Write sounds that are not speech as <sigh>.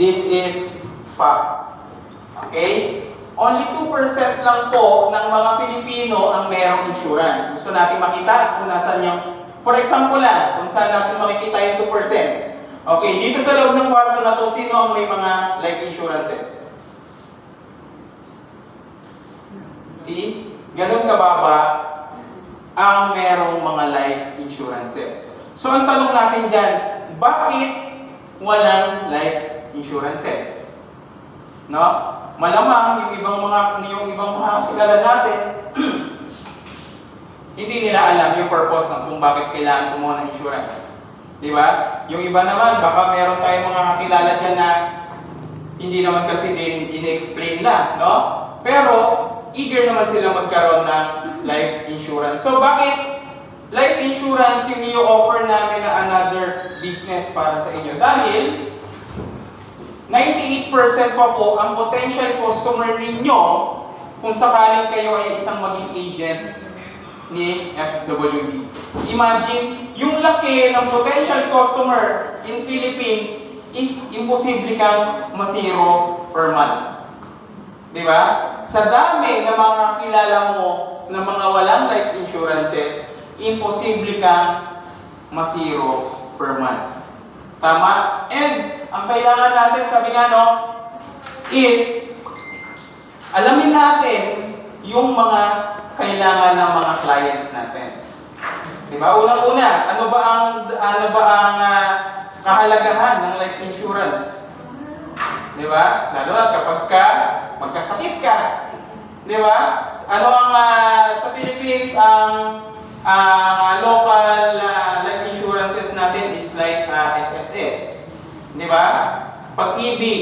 This is fact. Okay? Only 2% lang po ng mga Pilipino ang merong insurance. Gusto natin makita kung nasan yung, for example lang, kung saan natin makikita yung 2%. Okay, dito sa loob ng kwarto na to, sino ang may mga life insurances? See? Ganun kababa ang merong mga life insurances. So ang tanong natin dyan, bakit walang life insurances? No? Malamang yung ibang mga yung ibang mga kilala natin <clears throat> hindi nila alam yung purpose ng kung bakit kailangan kumuha ng insurance. Di ba? Yung iba naman, baka meron tayong mga kakilala dyan na hindi naman kasi din in-explain na, no? Pero, eager naman sila magkaroon ng life insurance. So, bakit life insurance yung i-offer namin na another business para sa inyo? Dahil, 98% pa po ang potential customer ninyo kung sakaling kayo ay isang maging agent ni FWD. Imagine, yung laki ng potential customer in Philippines is imposible kang masiro per month. Di ba? Sa dami ng mga kilala mo na mga walang life insurances, imposible kang masiro per month. Tama? And ang kailangan natin, sabi nga no, is alamin natin yung mga kailangan ng mga clients natin. Di ba? Unang-una, ano ba ang ano ba ang ah, kahalagahan ng life insurance? Di ba? Lalo na kapag ka magkasakit ka. Di ba? Ano ang ah, sa Philippines ang ang local ah, life insurances natin is like ah, SSS. Di ba? Pag-ibig,